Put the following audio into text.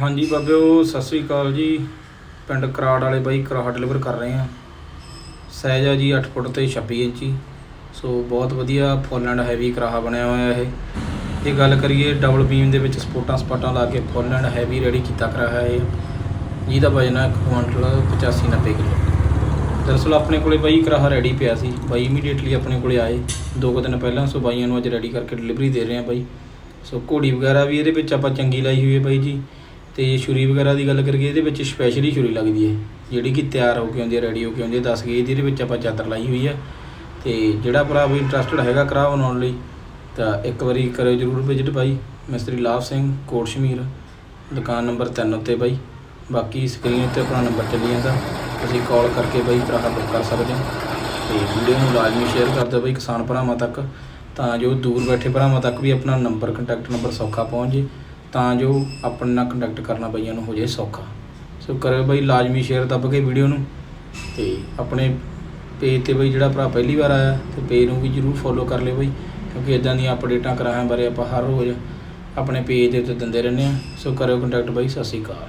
ਹਾਂਜੀ ਬਾਬਿਓ, ਸਤਿ ਸ੍ਰੀ ਅਕਾਲ ਜੀ। ਪਿੰਡ ਕਰਾੜ ਵਾਲੇ ਬਾਈ ਕਰਾੜ ਡਿਲੀਵਰ ਕਰ ਰਹੇ ਆ ਸਾਈਜ਼ ਆ ਜੀ 8 ਫੁੱਟ ਤੇ 26 ਇੰਚੀ। ਸੋ ਬਹੁਤ ਵਧੀਆ ਫੁੱਲ ਐਂਡ ਹੈਵੀ ਕਰਾਹਾ ਬਣਿਆ ਹੋਇਆ ਇਹ। ਜੇ ਗੱਲ ਕਰੀਏ ਡਬਲ ਬੀਮ ਦੇ ਵਿੱਚ ਸਪੋਰਟਾਂ ਸਪਾਟਾਂ ਲਾ ਕੇ ਫੁੱਲ ਐਂਡ ਹੈਵੀ ਰੈਡੀ ਕੀਤਾ ਕਰਾਹਾ ਇਹ। ਜਿਹਦਾ ਵਜਨ ਹੈ ਕੁਆਂਟਲ 85 90 ਕਿਲੋ। ਦਰਅਸਲ ਆਪਣੇ ਕੋਲੇ ਬਾਈ ਕਰਾਹਾ ਰੈਡੀ ਪਿਆ ਸੀ। ਬਾਈ ਇਮੀਡੀਏਟਲੀ ਆਪਣੇ ਕੋਲੇ ਆਏ। ਦੋ ਕੁ ਦਿਨ ਪਹਿਲਾਂ ਸੋ ਬਾਈਆਂ ਨੂੰ ਅੱਜ ਰੈਡੀ ਕਰਕੇ ਡਿਲੀਵਰੀ ਦੇ ਰਹੇ ਆ ਬਾਈ। ਸੋ ਘੋੜੀ ਵਗੈਰਾ ਵੀ ਇਹਦੇ ਵਿੱਚ ਆਪਾਂ ਚੰਗੀ ਲਾਈ ਹੋਈ ਹੈ ਬਾਈ ਜੀ। ਅਤੇ ਛੁਰੀ ਵਗੈਰਾ ਦੀ ਗੱਲ ਕਰੀਏ, ਇਹਦੇ ਵਿੱਚ ਸਪੈਸ਼ਲੀ ਛੁਰੀ ਲੱਗਦੀ ਹੈ। ਜਿਹੜੀ ਕਿ ਤਿਆਰ ਹੋ ਕੇ ਆਉਂਦੀ ਹੈ ਰੈਡੀ ਹੋ ਕੇ ਆਉਂਦੀ ਹੈ 10 ਗੇਜ ਦੀ ਇਹਦੇ ਵਿੱਚ ਆਪਾਂ ਚਾਦਰ ਲਾਈ ਹੋਈ ਹੈ। ਅਤੇ ਜਿਹੜਾ ਭਰਾ ਵੀ ਇੰਟਰਸਟਡ ਹੈਗਾ ਕਰਾ ਬਣਾਉਣ ਲਈ, ਤਾਂ ਇੱਕ ਵਾਰੀ ਕਰਿਓ ਜਰੂਰ ਵਿਜ਼ਿਟ ਬਾਈ। ਮਿਸਤਰੀ ਲਾਭ ਸਿੰਘ, ਕੋਟ ਸ਼ਮੀਰ, ਦੁਕਾਨ ਨੰਬਰ 3 ਉੱਤੇ ਬਾਈ। ਬਾਕੀ ਸਕਰੀਨ ਉੱਤੇ ਆਪਣਾ ਨੰਬਰ ਚੱਲੀ ਜਾਂਦਾ। ਤੁਸੀਂ ਕਾਲ ਕਰਕੇ ਬਾਈ ਭਰਾ ਬੁੱਕ ਕਰ ਸਕਦੇ ਹੋ। ਤੇ ਵੀਡੀਓ ਨੂੰ ਲਾਜ਼ਮੀ ਸ਼ੇਅਰ ਕਰ ਦਿਓ ਬਾਈ ਕਿਸਾਨ ਭਰਾਵਾਂ ਤੱਕ। ਤਾਂ ਜੋ ਦੂਰ ਬੈਠੇ ਭਰਾਵਾਂ ਤੱਕ ਵੀ ਆਪਣਾ ਨੰਬਰ ਕੰਟੈਕਟ ਨੰਬਰ ਸੌਖਾ ਪਹੁੰਚ ਜੇ। ਤਾਂ ਜੋ ਆਪਣੇ ਨਾਲ ਕੰਟੈਕਟ ਕਰਨਾ ਬਈਆਂ ਨੂੰ ਹੋ ਜਾਏ ਸੌਖਾ। ਸੋ ਕਰਿਓ ਬਾਈ ਲਾਜ਼ਮੀ ਸ਼ੇਅਰ ਦੱਬ ਕੇ ਵੀਡੀਓ ਨੂੰ ਤੇ ਆਪਣੇ ਪੇਜ ਤੇ ਬਈ ਜਿਹੜਾ ਭਰਾ ਪਹਿਲੀ ਵਾਰ ਆਇਆ ਤੇ ਪੇਜ ਨੂੰ ਵੀ ਜਰੂਰ ਫੋਲੋ ਕਰ ਲਿਓ ਬਈ, ਕਿਉਂਕਿ ਇਦਾਂ ਦੀਆਂ ਅਪਡੇਟਾਂ ਕਰਾਹਾਂ ਬਾਰੇ ਆਪਾਂ ਹਰ ਰੋਜ਼ ਆਪਣੇ ਪੇਜ ਦੇ ਉੱਤੇ ਦਿੰਦੇ ਰਹਿੰਦੇ ਆ ਸੋ ਕਰਿਓ ਕੰਟੈਕਟ ਬਾਈ, ਸਤਿ ਸ਼੍ਰੀ ਅਕਾਲ।